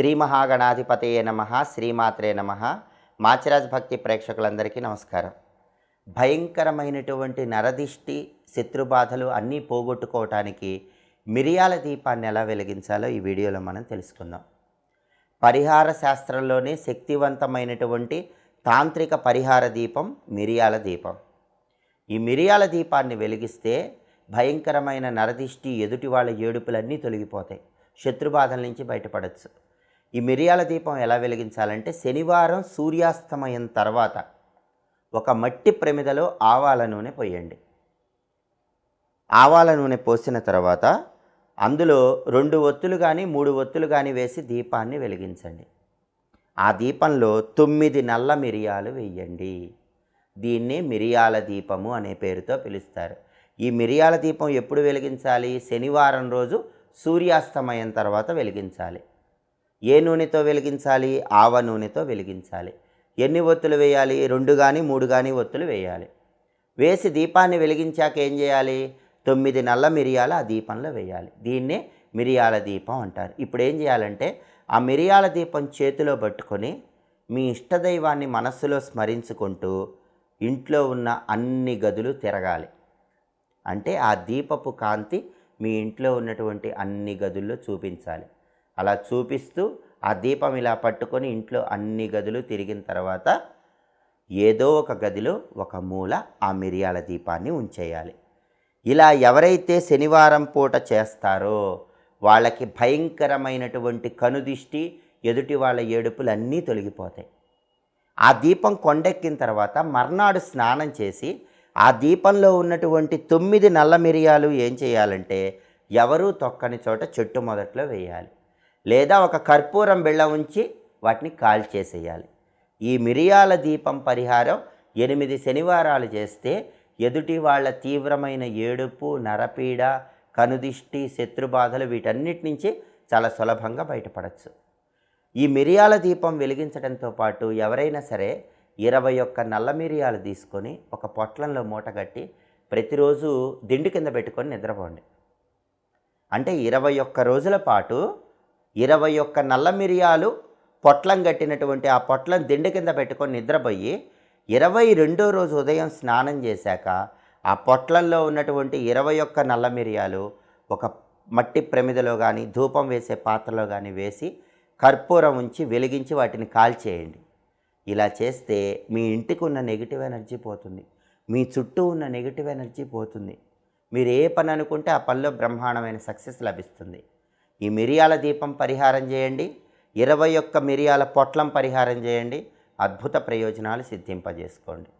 శ్రీ మహాగణాధిపతయే నమ శ్రీమాత్రే నమ. మాచిరాజ్ భక్తి ప్రేక్షకులందరికీ నమస్కారం. భయంకరమైనటువంటి నరదిష్టి శత్రుబాధలు అన్నీ పోగొట్టుకోవటానికి మిరియాల దీపాన్ని ఎలా వెలిగించాలో ఈ వీడియోలో మనం తెలుసుకుందాం. పరిహార శాస్త్రంలోనే శక్తివంతమైనటువంటి తాంత్రిక పరిహార దీపం మిరియాల దీపం. ఈ మిరియాల దీపాన్ని వెలిగిస్తే భయంకరమైన నరదిష్టి ఎదుటి వాళ్ళ ఏడుపులన్నీ తొలగిపోతాయి. శత్రుబాధల నుంచి బయటపడచ్చు. ఈ మిరియాల దీపం ఎలా వెలిగించాలంటే శనివారం సూర్యాస్తమయం తర్వాత ఒక మట్టి ప్రమిదలో ఆవాల నూనె పోయండి. ఆవాల నూనె పోసిన తర్వాత అందులో రెండు ఒత్తులు కానీ మూడు ఒత్తులు కానీ వేసి దీపాన్ని వెలిగించండి. ఆ దీపంలో తొమ్మిది నల్ల మిరియాలు వేయండి. దీన్ని మిరియాల దీపము అనే పేరుతో పిలుస్తారు. ఈ మిరియాల దీపం ఎప్పుడు వెలిగించాలి? శనివారం రోజు సూర్యాస్తమయం తర్వాత వెలిగించాలి. ఏ నూనెతో వెలిగించాలి? ఆవ నూనెతో వెలిగించాలి. ఎన్ని ఒత్తులు వేయాలి? రెండు కానీ మూడు కానీ ఒత్తులు వేయాలి. వేసి దీపాన్ని వెలిగించాక ఏం చేయాలి? తొమ్మిది నల్ల మిరియాలు ఆ దీపంలో వేయాలి. దీన్నే మిరియాల దీపం అంటారు. ఇప్పుడు ఏం చేయాలంటే ఆ మిరియాల దీపం చేతిలో పట్టుకొని మీ ఇష్టదైవాన్ని మనస్సులో స్మరించుకుంటూ ఇంట్లో ఉన్న అన్ని గదులు తిరగాలి. అంటే ఆ దీపపు కాంతి మీ ఇంట్లో ఉన్నటువంటి అన్ని గదుల్లో చూపించాలి. అలా చూపిస్తూ ఆ దీపం ఇలా పట్టుకొని ఇంట్లో అన్ని గదులు తిరిగిన తర్వాత ఏదో ఒక గదిలో ఒక మూల ఆ మిరియాల దీపాన్ని ఉంచేయాలి. ఇలా ఎవరైతే శనివారం పూట చేస్తారో వాళ్ళకి భయంకరమైనటువంటి కనుదిష్టి ఎదుటి వాళ్ళ ఏడుపులు అన్నీ తొలగిపోతాయి. ఆ దీపం కొండెక్కిన తర్వాత మర్నాడు స్నానం చేసి ఆ దీపంలో ఉన్నటువంటి తొమ్మిది నల్ల మిరియాలు ఏం చేయాలంటే ఎవరూ తొక్కని చోట చెట్టు మొదట్లో వేయాలి. లేదా ఒక కర్పూరం బిళ్ళ ఉంచి వాటిని కాల్చేసేయాలి ఈ మిరియాల దీపం పరిహారం ఎనిమిది శనివారాలు చేస్తే ఎదుటి వాళ్ళ తీవ్రమైన ఏడుపు నరపీడ కనుదిష్టి శత్రుబాధలు వీటన్నిటి నుంచి చాలా సులభంగా బయటపడచ్చు. ఈ మిరియాల దీపం వెలిగించడంతో పాటు ఎవరైనా సరే ఇరవై ఒక్క నల్ల మిరియాలు తీసుకొని ఒక పొట్లంలో మూటగట్టి ప్రతిరోజు దిండు కింద పెట్టుకొని నిద్రపోండి. అంటే ఇరవై ఒక్క రోజుల పాటు ఇరవై ఒక్క నల్ల మిరియాలు పొట్లం కట్టినటువంటి ఆ పొట్లం దిండు కింద పెట్టుకొని నిద్రపోయి ఇరవై రెండో రోజు ఉదయం స్నానం చేశాక ఆ పొట్లంలో ఉన్నటువంటి ఇరవై ఒక్క నల్ల మిరియాలు ఒక మట్టి ప్రమిదలో కానీ ధూపం వేసే పాత్రలో కానీ వేసి కర్పూరం ఉంచి వెలిగించి వాటిని కాల్చేయండి. ఇలా చేస్తే మీ ఇంటికి ఉన్న నెగిటివ్ ఎనర్జీ పోతుంది. మీ చుట్టూ ఉన్న నెగిటివ్ ఎనర్జీ పోతుంది. మీరు ఏ పని అనుకుంటే ఆ పనిలో బ్రహ్మాండమైన సక్సెస్ లభిస్తుంది. ఈ మిరియాల దీపం పరిహారం చేయండి. ఇరవై ఒక్క మిరియాల పొట్లం పరిహారం చేయండి. అద్భుత ప్రయోజనాలు సిద్ధింపజేసుకోండి.